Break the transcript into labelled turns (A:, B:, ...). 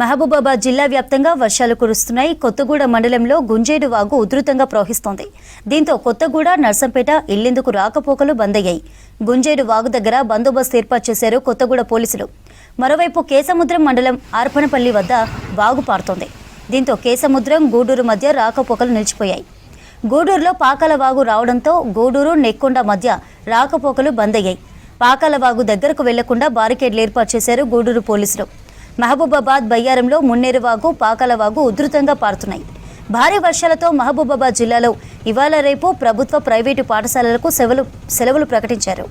A: మహబూబాబాద్ జిల్లా వ్యాప్తంగా వర్షాలు కురుస్తున్నాయి. కొత్తగూడ మండలంలో గుంజేడు వాగు ఉధృతంగా ప్రవహిస్తోంది. దీంతో కొత్తగూడ నర్సంపేట ఇల్లెందుకు రాకపోకలు బంద్ అయ్యాయి గుంజేడు వాగు దగ్గర బందోబస్తు ఏర్పాటు చేశారు కొత్తగూడ పోలీసులు. మరోవైపు కేసముద్రం మండలం ఆర్పణపల్లి వద్ద వాగు పారుతోంది. దీంతో కేసముద్రం గూడూరు మధ్య రాకపోకలు నిలిచిపోయాయి. గూడూరులో పాకాల వాగు రావడంతో గూడూరు నెక్కొండ మధ్య రాకపోకలు బంద్ అయ్యాయి పాకాల వాగు దగ్గరకు వెళ్ళకుండా బారికేడ్లు ఏర్పాటు చేశారు గూడూరు పోలీసులు. మహబూబాబాద్ బయ్యారంలో మున్నేరు వాగు ఉధృతంగా పారుతున్నాయి. భారీ వర్షాలతో మహబూబాబాద్ జిల్లాలో ఇవాళ రేపు ప్రభుత్వ ప్రైవేటు పాఠశాలలకు సెలవులు సెలవులు ప్రకటించారు.